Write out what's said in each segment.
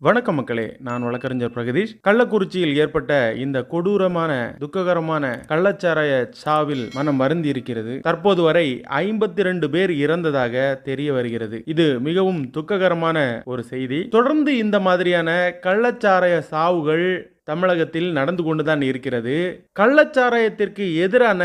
வணக்கம் மக்களே நான் வழக்கறிஞர் பிரகதீஷ். கள்ளக்குறிச்சியில் ஏற்பட்ட இந்த கொடூரமான துக்ககரமான கள்ளச்சாராய சாவில் மனம் வருந்தி இருக்கிறது. தற்போது வரை ஐம்பத்தி ரெண்டு பேர் இறந்ததாக தெரிய வருகிறது. இது மிகவும் துக்ககரமான ஒரு செய்தி. தொடர்ந்து இந்த மாதிரியான கள்ளச்சாராய சாவுகள் தமிழகத்தில் நடந்து கொண்டுதான் இருக்கிறது. கள்ளச்சாராயத்திற்கு எதிரான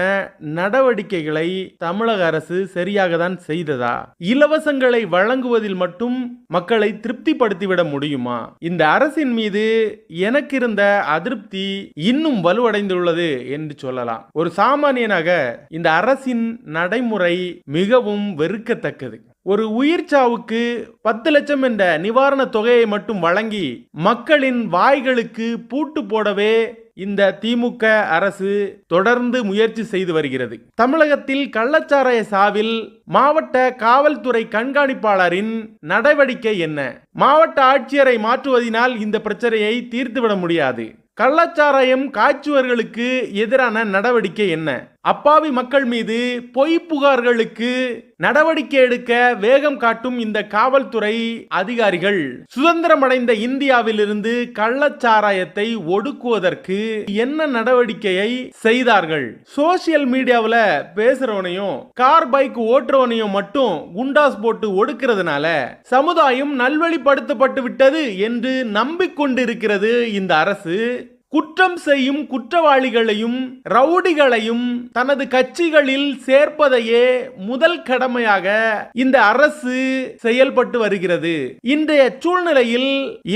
நடவடிக்கைகளை தமிழக அரசு சரியாக தான் செய்ததா? இலவசங்களை வழங்குவதில் மட்டும் மக்களை திருப்திப்படுத்திவிட முடியுமா? இந்த அரசின் மீது எனக்கு இருந்த அதிருப்தி இன்னும் வலுவடைந்துள்ளது என்று சொல்லலாம். ஒரு சாமானியனாக இந்த அரசின் நடைமுறை மிகவும் வெறுக்கத்தக்கது. ஒரு உயிர் சாவுக்கு பத்து லட்சம் என்ற நிவாரண தொகையை மட்டும் வழங்கி மக்களின் வாய்களுக்கு பூட்டு போடவே இந்த திமுக அரசு தொடர்ந்து முயற்சி செய்து வருகிறது. தமிழகத்தில் கள்ளச்சாராய சாவில் மாவட்ட காவல்துறை கண்காணிப்பாளரின் நடவடிக்கை என்ன? மாவட்ட ஆட்சியரை மாற்றுவதினால் இந்த பிரச்சனையை தீர்த்துவிட முடியாது. கள்ளச்சாராயம் காய்ச்சுவர்களுக்கு எதிரான நடவடிக்கை என்ன? அப்பாவி மக்கள் மீது பொய் புகார்களுக்கு நடவடிக்கை எடுக்க வேகம் காட்டும் இந்த காவல்துறை அதிகாரிகள். சுதந்திரமடைந்த இந்தியாவிலிருந்து கள்ளச்சாராயத்தை ஒடுக்குவதற்கு என்ன நடவடிக்கையை செய்தார்கள்? சோசியல் மீடியாவில் பேசுறவனையும் கார் பைக் ஓட்டுறவனையும் மட்டும் குண்டாஸ் போட்டு ஒடுக்கிறதுனால சமுதாயம் நல்வழிப்படுத்தப்பட்டு விட்டது என்று நம்பிக்கொண்டிருக்கிறது இந்த அரசு. குற்றம் செய்யும் குற்றவாளிகளையும் ரவுடிகளையும் தனது கட்சிகளில் சேர்ப்பதையே முதல் கடமையாக இந்த அரசு செயல்பட்டு வருகிறது. இன்றைய சூழ்நிலையில்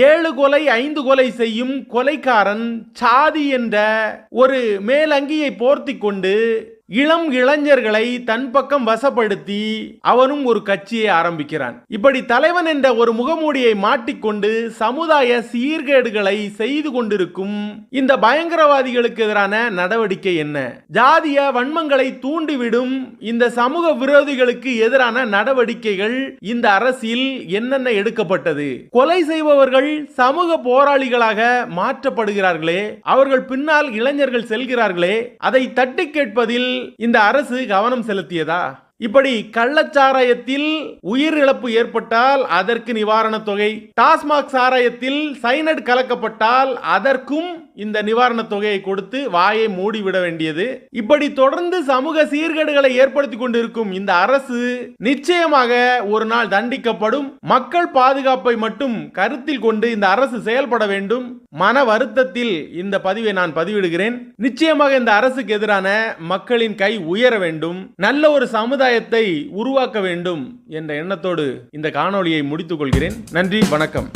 ஏழு கொலை ஐந்து கொலை செய்யும் கொலைக்காரன் சாதி என்ற ஒரு மேலங்கியை போர்த்தி கொண்டு இளம் இளைஞர்களை தன் பக்கம் வசப்படுத்தி அவனும் ஒரு கட்சியை ஆரம்பிக்கிறான். இப்படி தலைவன் என்ற ஒரு முகமூடியை மாட்டிக்கொண்டு சமுதாய சீர்கேடுகளை செய்து கொண்டிருக்கும் இந்த பயங்கரவாதிகளுக்கு எதிரான நடவடிக்கை என்ன? ஜாதிய வன்மங்களை தூண்டிவிடும் இந்த சமூக விரோதிகளுக்கு எதிரான நடவடிக்கைகள் இந்த அரசில் என்னென்ன எடுக்கப்பட்டது? கொலை செய்பவர்கள் சமூக போராளிகளாக மாற்றப்படுகிறார்களே அவர்கள் பின்னால் இளைஞர்கள் செல்கிறார்களே அதை தட்டி கேட்பதில் இந்த அரசு கவனம் செலுத்தியதா? இப்படி கள்ளச்சாராயத்தில் உயிரிழப்பு ஏற்பட்டால் அதற்கு நிவாரணத் தொகை டாஸ்மாக் சாராயத்தில் சைனட் கலக்கப்பட்டால் அதற்கும் இந்த நிவாரணத் தொகையை கொடுத்து வாயை மூடிவிட வேண்டியது. இப்படி தொடர்ந்து சமூக சீர்கேடுகளை ஏற்படுத்தி கொண்டிருக்கும் இந்த அரசு நிச்சயமாக ஒரு நாள் தண்டிக்கப்படும். மக்கள் பாதுகாப்பை மட்டும் கருத்தில் கொண்டு இந்த அரசு செயல்பட வேண்டும். மன வருத்தத்தில் இந்த பதிவை நான் பதிவிடுகிறேன். நிச்சயமாக இந்த அரசுக்கு எதிரான மக்களின் கை உயர வேண்டும். நல்ல ஒரு சமுதாயத்தை உருவாக்க வேண்டும் என்ற எண்ணத்தோடு இந்த காணொளியை முடித்துக் கொள்கிறேன். நன்றி வணக்கம்.